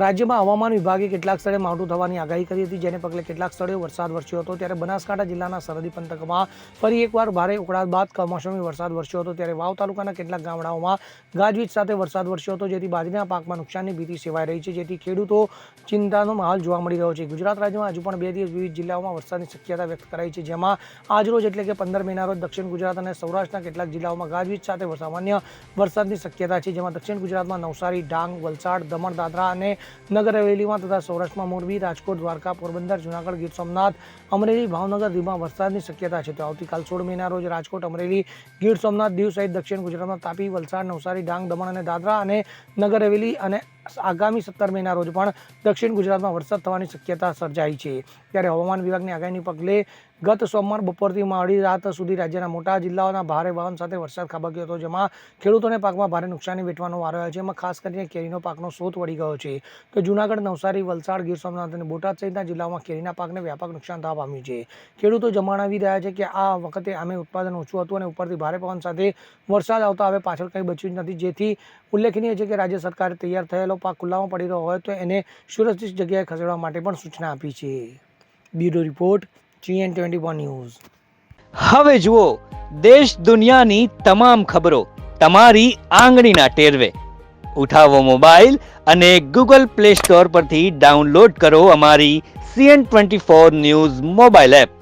રાજ્યમાં હવામાન વિભાગે કેટલાક સ્થળે માવઠું થવાની આગાહી કરી હતી, જેને પગલે કેટલાક સ્થળે વરસાદ વરસ્યો હતો. ત્યારે બનાસકાંઠા જિલ્લાના સરહદી પંથકમાં ફરી એકવાર ભારે ઉકળાટ બાદ કમોસમી વરસાદ વરસ્યો હતો. ત્યારે વાવ તાલુકાના કેટલાક ગામડાઓમાં ગાજવીજ સાથે વરસાદ વરસ્યો હતો, જેથી બાજરીના પાકમાં નુકસાનની ભીતિ સેવાઈ રહી છે. જેથી ખેડૂતો ચિંતાનો માહોલ જોવા મળી રહ્યો છે. ગુજરાત રાજ્યમાં હજુ પણ બે દિવસ વિવિધ જિલ્લાઓમાં વરસાદની શક્યતા વ્યક્ત કરાઈ છે, જેમાં આજરોજ એટલે કે પંદર મેના રોજ દક્ષિણ ગુજરાત અને સૌરાષ્ટ્રના કેટલાક જિલ્લાઓમાં ગાજવીજ સાથે સામાન્ય વરસાદની શક્યતા છે, જેમાં દક્ષિણ ગુજરાતમાં નવસારી, ડાંગ, વલસાડ, દમણ, દાદરા અને નગર હવેલીમાં તથા સૌરાષ્ટ્રમાં મોરબી, રાજકોટ, દ્વારકા, પોરબંદર, જૂનાગઢ, ગીર સોમનાથ, અમરેલી, ભાવનગર, દીવમાં વરસાદની શક્યતા છે. તો આવતીકાલ સોળ મેના રોજ રાજકોટ, અમરેલી, ગીર સોમનાથ, દીવ સહિત દક્ષિણ ગુજરાતમાં તાપી, વલસાડ, નવસારી, ડાંગ, દમણ અને દાદરા અને નગર હવેલી અને આગામી સત્તર મેના રોજ પણ દક્ષિણ ગુજરાતમાં વરસાદ થવાની શક્યતા સર્જાઈ છે. ત્યારે હવામાન વિભાગની આગાહીની પગલે ગત સોમવાર બપોરથી મોડી રાત સુધી રાજ્યના મોટા જિલ્લાઓના ભારે વાહન સાથે વરસાદ ખાબક્યો હતો, જેમાં ખેડૂતોને પાકમાં ભારે નુકસાની વેઠવાનો વારો આવ્યો છે. એમાં ખાસ કરીને કેરીનો પાકનો શોધ વળી ગયો છે. તો જૂનાગઢ, નવસારી, વલસાડ, ગીર સોમનાથ અને બોટાદ સહિતના જિલ્લાઓમાં કેરીના પાકને વ્યાપક નુકસાન થવા પામ્યું છે. ખેડૂતો જમાણાવી રહ્યા છે કે આ વખતે આમે ઉત્પાદન ઓછું હતું અને ઉપરથી ભારે પવન સાથે વરસાદ આવતા હવે પાછળ કંઈ બચ્યું જ નથી. જેથી ઉલ્લેખનીય છે કે રાજ્ય સરકારે તૈયાર થયેલો પાક ખુલ્લામાં પડી રહ્યો હોય તો એને સુરક્ષિત જગ્યાએ ખસેડવા માટે પણ સૂચના આપી છે. Bureau report, GN twenty one news. હવે જુઓ, દેશ દુનિયાની તમામ ખબરો તમારી આંગળીના ટેરવે. ઉઠાવો મોબાઈલ અને ગૂગલ પ્લે સ્ટોર પરથી ડાઉનલોડ કરો અમારી CN twenty four news mobile app.